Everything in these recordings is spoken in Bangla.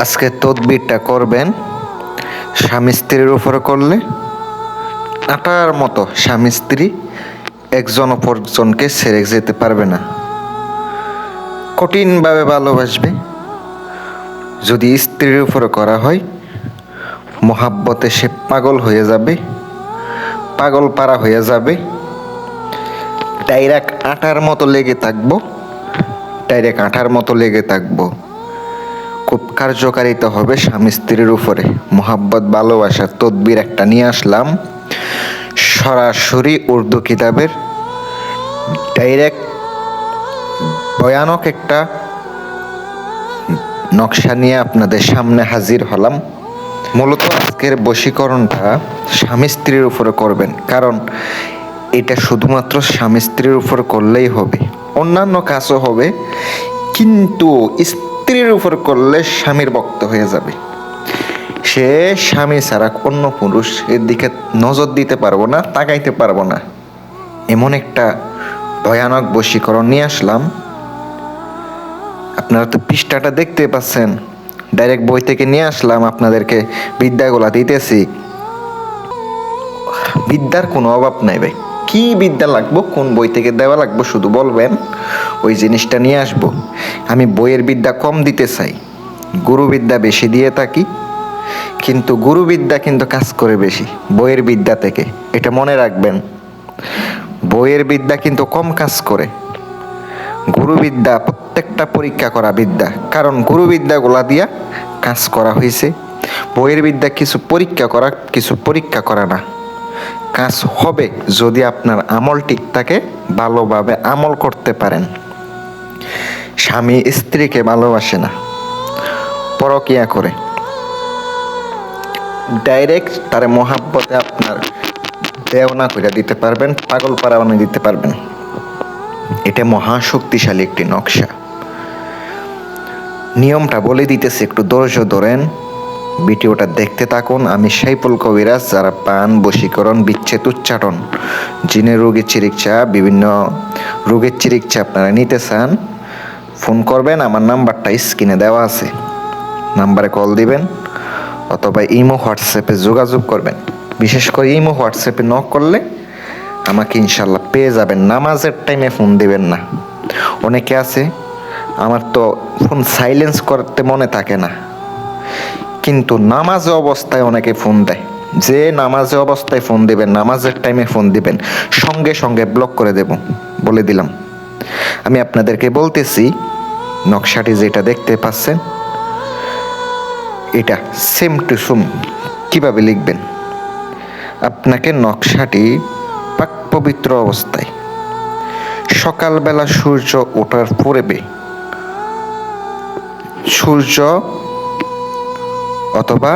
আজকে তদবিরটা করবেন স্বামী স্ত্রীর উপরে করলে আটার মতো স্বামী স্ত্রী একজন অপরজনকে ছেড়ে যেতে পারবে না। কঠিনভাবে ভালোবাসবে। যদি স্ত্রীর উপরে করা হয়, মহাব্বতে সে পাগল হয়ে যাবে, পাগল পাড়া হয়ে যাবে। ডাইরেক্ট আটার মতো লেগে থাকব, ডাইরেক্ট আটার মতো লেগে থাকব। কার্যকারিতা হবে স্বামী স্ত্রীর উপরে। মোহাব্বত ভালোবাসার তদবির একটা নিয়ে আসলাম। সরাসরি উর্দু কিতাবের ডাইরেক্ট ভয়ানক একটা নকশা নিয়ে আপনাদের সামনে হাজির হলাম। মূলত আজকের বশীকরণটা স্বামী স্ত্রীর উপরে করবেন, কারণ এটা শুধুমাত্র স্বামী স্ত্রীর উপর করলেই হবে। অন্যান্য কাজও হবে, কিন্তু স্ত্রীর উপর করলে স্বামীর বক্ত হয়ে যাবে। সে স্বামী ছাড়া অন্য পুরুষ এর দিকে নজর দিতে পারব না, তাকাইতে পারব না। এমন একটা ভয়ানক বশীকরণ নিয়ে আসলাম। আপনারা তো পৃষ্ঠাটা দেখতে পাচ্ছেন, ডাইরেক্ট বই থেকে নিয়ে আসলাম, আপনাদেরকে বিদ্যাগুলা দিতেছি। বিদ্যার কোনো অভাব নাই ভাই। কি বিদ্যা লাগবো, কোন বই থেকে দেওয়া লাগবো শুধু বলবেন, ওই জিনিসটা নিয়ে আসব। আমি বইয়ের বিদ্যা কম দিতে চাই, গুরুবিদ্যা বেশি দিয়ে থাকি, কিন্তু গুরুবিদ্যা কিন্তু কাজ করে বেশি, বইয়ের বিদ্যা থেকে। এটা মনে রাখবেন, বইয়ের বিদ্যা কিন্তু কম কাজ করে। গুরুবিদ্যা, প্রত্যেকটা পরীক্ষা করা বিদ্যা, কারণ গুরুবিদ্যাগুলা দিয়া কাজ করা হয়েছে বইয়ের বিদ্যা কিছু পরীক্ষা করা, কিছু পরীক্ষা করা না। কাজ হবে যদি আপনার আমল ঠিক থাকে, ভালোভাবে আমল করতে পারেন। স্বামী স্ত্রীকে ভালোবাসে না। পরকিয়া করে। ডাইরেক্ট তার মহাব্বতে আপনার দেওনা করে দিতে পারবেন, পাগল পারাবানি দিতে পারবেন। এটা মহা শক্তিশালী একটি নকশা। নিয়মটা বলে দিতেছে, একটু ধৈর্য ধরেন। ভিডিওটা দেখতে থাকুন। আমি সাইফুল কবিরাজ, যারা পান, বশীকরণ, বিচ্ছেদ, উচ্চারণ, জিনের রোগের চিকিৎসা, বিভিন্ন রোগের চিকিৎসা আপনারা নিতে চান ফোন করবেন, আমার নাম্বারটা স্ক্রিনে দেওয়া আছে। নাম্বারে কল দিবেন, অথবা ইমো, হোয়াটসঅ্যাপে যোগাযোগ করবেন। বিশেষ করে ইমো, হোয়াটসঅ্যাপে নক করলে আমাকে ইনশাল্লাহ পেয়ে যাবেন। নামাজের টাইমে ফোন দিবেন না। অনেকে আছে, আমার তো ফোন সাইলেন্স করতে মনে থাকে না। কিন্তু নামাজ অবস্থায় অনেকে ফোন দেয়। যে নামাজে অবস্থায় ফোন দিবেন, নামাজের টাইমে ফোন দিবেন, সঙ্গে সঙ্গে ব্লক করে দেব। বলে দিলাম। আমি আপনাদেরকে বলতেছি, নকশাটি যেটা দেখতে পাচ্ছেন, এটা সেম টু সুম কীভাবে লিখবেন? আপনাকে নকশাটি পাক পবিত্র অবস্থায়, সকালবেলা সূর্য ওঠার পূর্বে, সূর্য অথবা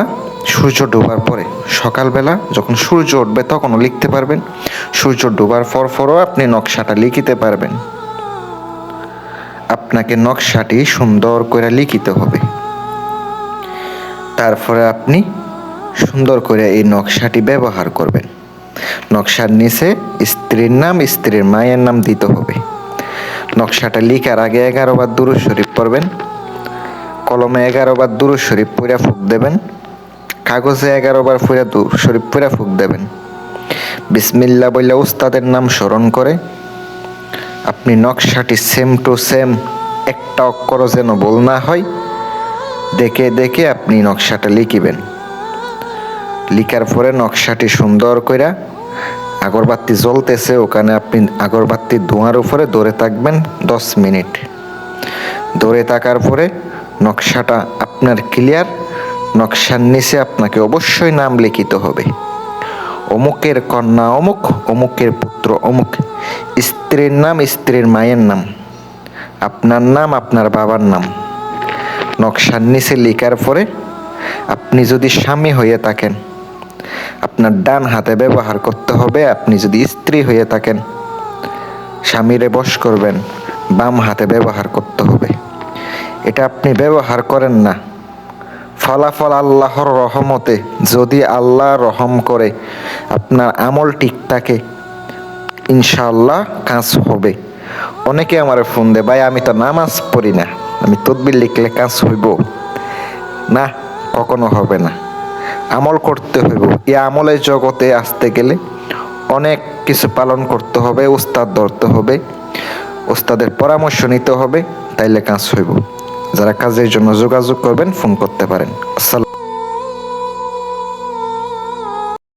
সূর্য ডোবার পরে, সকালবেলা যখন সূর্য উঠবে তখনও লিখতে পারবেন, সূর্য ডোবার পর পরও আপনি নকশাটা লিখিতে পারবেন। আপনাকে নকশাটি সুন্দর করে লিখিতে হবে। তারপরে আপনি সুন্দর করে এই নকশাটি ব্যবহার করবেন। নকশার নিচে স্ত্রীর নাম, স্ত্রীর মায়ের নাম দিতে হবে। নকশাটা লিখার আগে এগারো বার দুরুদ শরীফ পড়বেন। কলমে এগারো বার দুরুদ শরীফ পুরা ফুক দেবেন। কাগজে এগারো বার পুরা দুরুদ শরীফ পুরা ফুক দেবেন। বিসমিল্লা বললে উস্তাদের নাম স্মরণ করে আপনি নকশাটি সেম টু সেম একটা অক্ষর যেন বল না হয়। দেখে দেখে আপনি নকশাটা লিখিবেন। লিখার পরে নকশাটি সুন্দর কইরা আগরবাতি জ্বলতেছে, ওখানে আপনি আগরবাতির ধোঁয়ার উপরে দৌড়ে থাকবেন দশ মিনিট। দৌড়ে থাকার পরে নকশাটা আপনার ক্লিয়ার নকশার নিচে আপনাকে অবশ্যই নাম লিখিত হবে। অমুকের কন্যা অমুক, অমুকের পুত্র অমুক। স্ত্রীর নাম স্ত্রীর মায়ের নাম। আপনার নাম আপনার বাবার নাম। নকশার নিচে লেখার পরে আপনি যদি স্বামী হয়ে থাকেন, আপনার ডান হাতে ব্যবহার করতে হবে, আপনি যদি স্ত্রী হয়ে থাকেন, স্বামীরে বশ করবেন, বাম হাতে ব্যবহার করতে হবে। এটা আপনি ব্যবহার করেন না। ফলাফল আল্লাহর রহমতে যদি আল্লাহ রহম করে, আপনার আমল ঠিক থাকে, ইনশাআল্লাহ কাজ হবে। অনেকে আমার ফোন দেয়, ভাই, আমি তো নামাজ পড়ি না, আমি তদবির লিখলে কাজ হইব। না, কখনো হবে না। আমল করতে হইব। এই আমলের জগতে আসতে গেলে অনেক কিছু পালন করতে হবে, উস্তাদ ধরতে হবে ওস্তাদের পরামর্শ নিতে হবে, তাইলে কাজ হইব। যারা কাজের জন্য যোগাযোগ করবেন ফোন করতে পারেন। আসসালাম